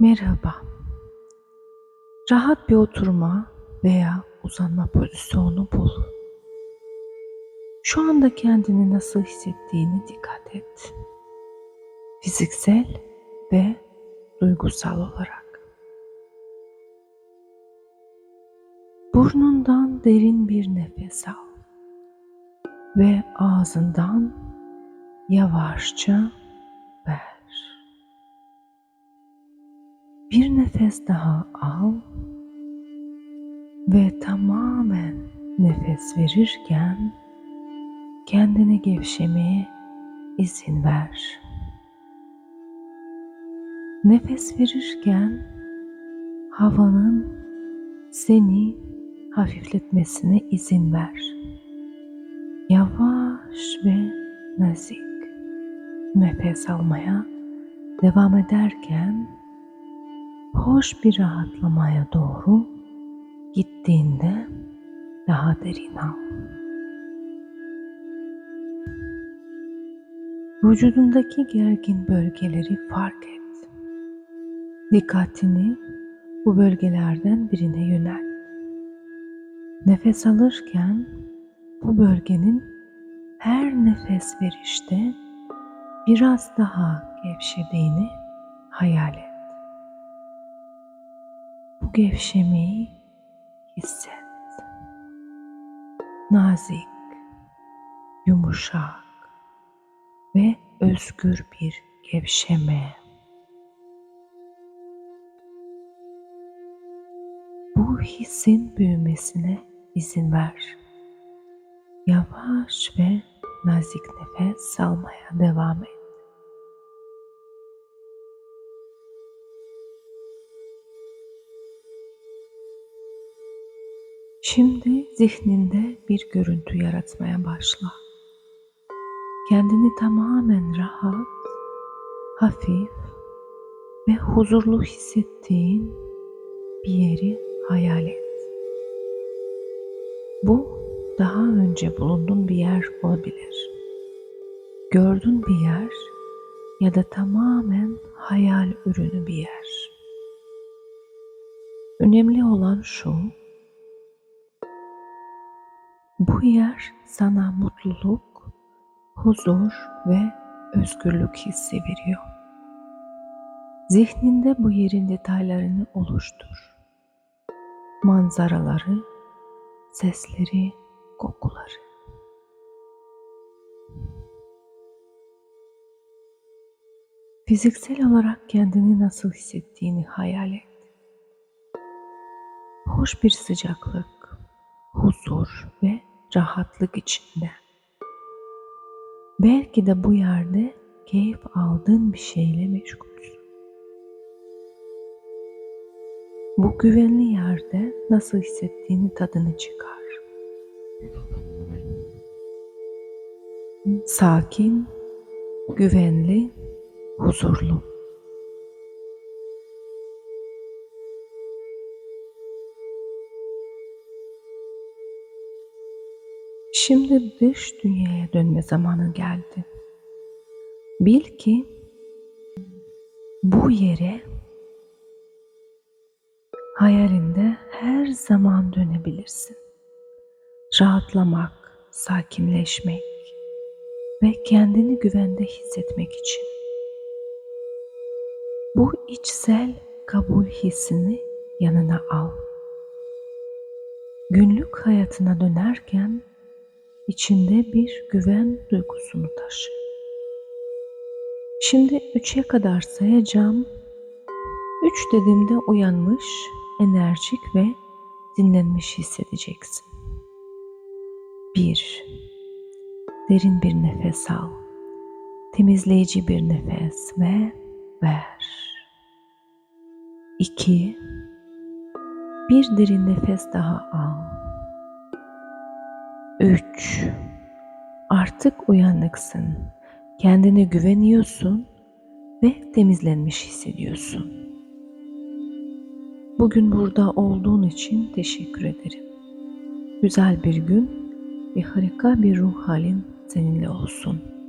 Merhaba. Rahat bir oturma veya uzanma pozisyonu bul. Şu anda kendini nasıl hissettiğini dikkat et. Fiziksel ve duygusal olarak. Burnundan derin bir nefes al ve ağzından yavaşça ver. Bir nefes daha al ve tamamen nefes verirken kendini gevşemeye izin ver. Nefes verirken havanın seni hafifletmesine izin ver. Yavaş ve nazik nefes almaya devam ederken hoş bir rahatlamaya doğru gittiğinde daha derin al. Vücudundaki gergin bölgeleri fark et. Dikkatini bu bölgelerden birine yönel. Nefes alırken bu bölgenin her nefes verişte biraz daha gevşediğini hayal et. Bu gevşemeyi hisset. Nazik, yumuşak ve özgür bir gevşeme. Bu hissin büyümesine izin ver. Yavaş ve nazik nefes almaya devam et. Şimdi zihninde bir görüntü yaratmaya başla. Kendini tamamen rahat, hafif ve huzurlu hissettiğin bir yeri hayal et. Bu daha önce bulunduğun bir yer olabilir. Gördüğün bir yer ya da tamamen hayal ürünü bir yer. Önemli olan şu, bu yer sana mutluluk, huzur ve özgürlük hissi veriyor. Zihninde bu yerin detaylarını oluştur. Manzaraları, sesleri, kokuları. Fiziksel olarak kendini nasıl hissettiğini hayal et. Hoş bir sıcaklık, huzur ve rahatlık içinde. Belki de bu yerde keyif aldığın bir şeyle meşgulsün. Bu güvenli yerde nasıl hissettiğini tadını çıkar. Sakin, güvenli, huzurlu. Şimdi dış dünyaya dönme zamanı geldi. Bil ki bu yere hayalinde her zaman dönebilirsin. Rahatlamak, sakinleşmek ve kendini güvende hissetmek için. Bu içsel kabul hissini yanına al. Günlük hayatına dönerken içinde bir güven duygusunu taşı. Şimdi üçe kadar sayacağım. Üç dediğimde uyanmış, enerjik ve dinlenmiş hissedeceksin. Bir, derin bir nefes al. Temizleyici bir nefes ve ver. İki, bir derin nefes daha al 3. Artık uyanıksın. Kendine güveniyorsun ve temizlenmiş hissediyorsun. Bugün burada olduğun için teşekkür ederim. Güzel bir gün ve harika bir ruh halin seninle olsun.''